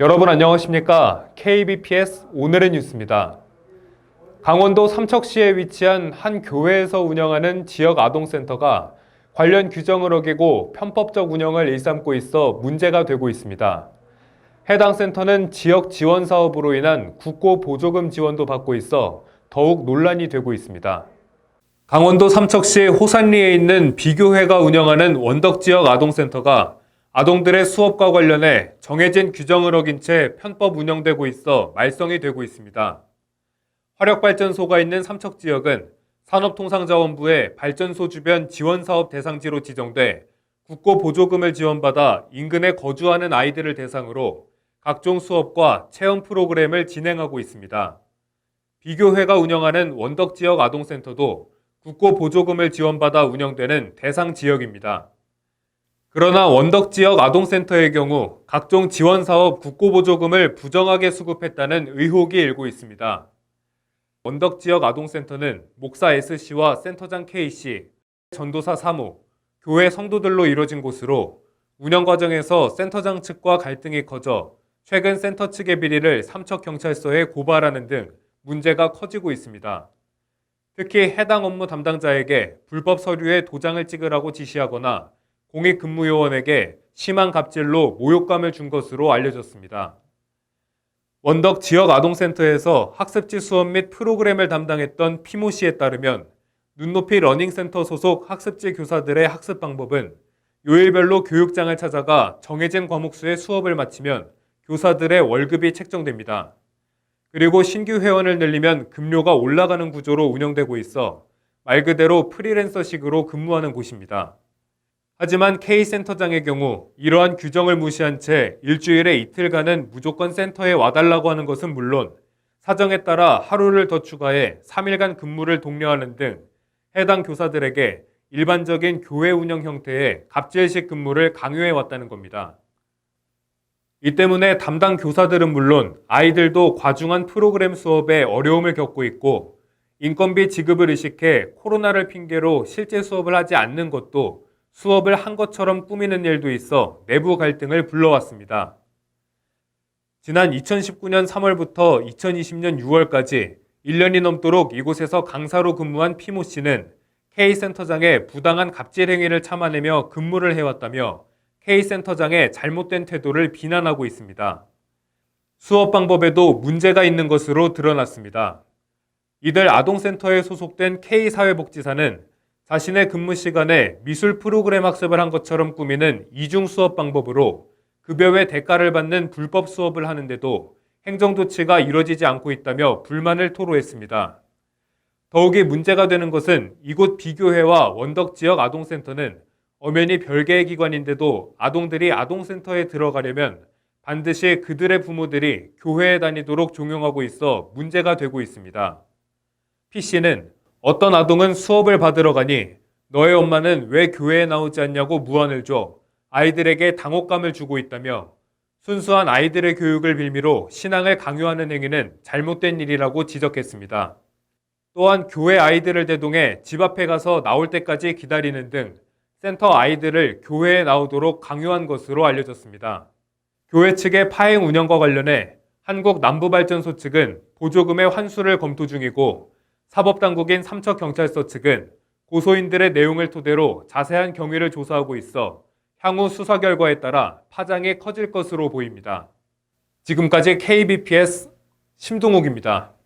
여러분 안녕하십니까? KBPS 오늘의 뉴스입니다. 강원도 삼척시에 위치한 한 교회에서 운영하는 지역 아동센터가 관련 규정을 어기고 편법적 운영을 일삼고 있어 문제가 되고 있습니다. 해당 센터는 지역 지원 사업으로 인한 국고 보조금 지원도 받고 있어 더욱 논란이 되고 있습니다. 강원도 삼척시 호산리에 있는 비교회가 운영하는 원덕 지역 아동센터가 아동들의 수업과 관련해 정해진 규정을 어긴 채 편법 운영되고 있어 말썽이 되고 있습니다. 화력발전소가 있는 삼척 지역은 산업통상자원부의 발전소 주변 지원사업 대상지로 지정돼 국고 보조금을 지원받아 인근에 거주하는 아이들을 대상으로 각종 수업과 체험 프로그램을 진행하고 있습니다. 비교회가 운영하는 원덕 지역 아동센터도 국고 보조금을 지원받아 운영되는 대상 지역입니다. 그러나 원덕 지역 아동센터의 경우 각종 지원 사업 국고 보조금을 부정하게 수급했다는 의혹이 일고 있습니다. 원덕 지역 아동센터는 목사 S씨와 센터장 K씨, 전도사 3호, 교회 성도들로 이뤄진 곳으로 운영 과정에서 센터장 측과 갈등이 커져 최근 센터 측의 비리를 삼척경찰서에 고발하는 등 문제가 커지고 있습니다. 특히 해당 업무 담당자에게 불법 서류에 도장을 찍으라고 지시하거나 공익근무요원에게 심한 갑질로 모욕감을 준 것으로 알려졌습니다. 원덕 지역 아동센터에서 학습지 수업 및 프로그램을 담당했던 피모 씨에 따르면 눈높이 러닝센터 소속 학습지 교사들의 학습 방법은 요일별로 교육장을 찾아가 정해진 과목수의 수업을 마치면 교사들의 월급이 책정됩니다. 그리고 신규 회원을 늘리면 급료가 올라가는 구조로 운영되고 있어 말 그대로 프리랜서식으로 근무하는 곳입니다. 하지만 K센터장의 경우 이러한 규정을 무시한 채 일주일에 이틀간은 무조건 센터에 와달라고 하는 것은 물론 사정에 따라 하루를 더 추가해 3일간 근무를 독려하는 등 해당 교사들에게 일반적인 교회 운영 형태의 갑질식 근무를 강요해 왔다는 겁니다. 이 때문에 담당 교사들은 물론 아이들도 과중한 프로그램 수업에 어려움을 겪고 있고 인건비 지급을 의식해 코로나를 핑계로 실제 수업을 하지 않는 것도 수업을 한 것처럼 꾸미는 일도 있어 내부 갈등을 불러왔습니다. 지난 2019년 3월부터 2020년 6월까지 1년이 넘도록 이곳에서 강사로 근무한 피모 씨는 K센터장의 부당한 갑질 행위를 참아내며 근무를 해왔다며 K센터장의 잘못된 태도를 비난하고 있습니다. 수업 방법에도 문제가 있는 것으로 드러났습니다. 이들 아동센터에 소속된 K사회복지사는 자신의 근무 시간에 미술 프로그램 학습을 한 것처럼 꾸미는 이중 수업 방법으로 급여 외 대가를 받는 불법 수업을 하는데도 행정조치가 이뤄지지 않고 있다며 불만을 토로했습니다. 더욱이 문제가 되는 것은 이곳 비교회와 원덕 지역 아동센터는 엄연히 별개의 기관인데도 아동들이 아동센터에 들어가려면 반드시 그들의 부모들이 교회에 다니도록 종용하고 있어 문제가 되고 있습니다. P씨는 어떤 아동은 수업을 받으러 가니 너의 엄마는 왜 교회에 나오지 않냐고 무안을 줘 아이들에게 당혹감을 주고 있다며 순수한 아이들의 교육을 빌미로 신앙을 강요하는 행위는 잘못된 일이라고 지적했습니다. 또한 교회 아이들을 대동해 집 앞에 가서 나올 때까지 기다리는 등 센터 아이들을 교회에 나오도록 강요한 것으로 알려졌습니다. 교회 측의 파행 운영과 관련해 한국남부발전소 측은 보조금의 환수를 검토 중이고 사법당국인 삼척경찰서 측은 고소인들의 내용을 토대로 자세한 경위를 조사하고 있어 향후 수사 결과에 따라 파장이 커질 것으로 보입니다. 지금까지 KBPS 심동욱입니다.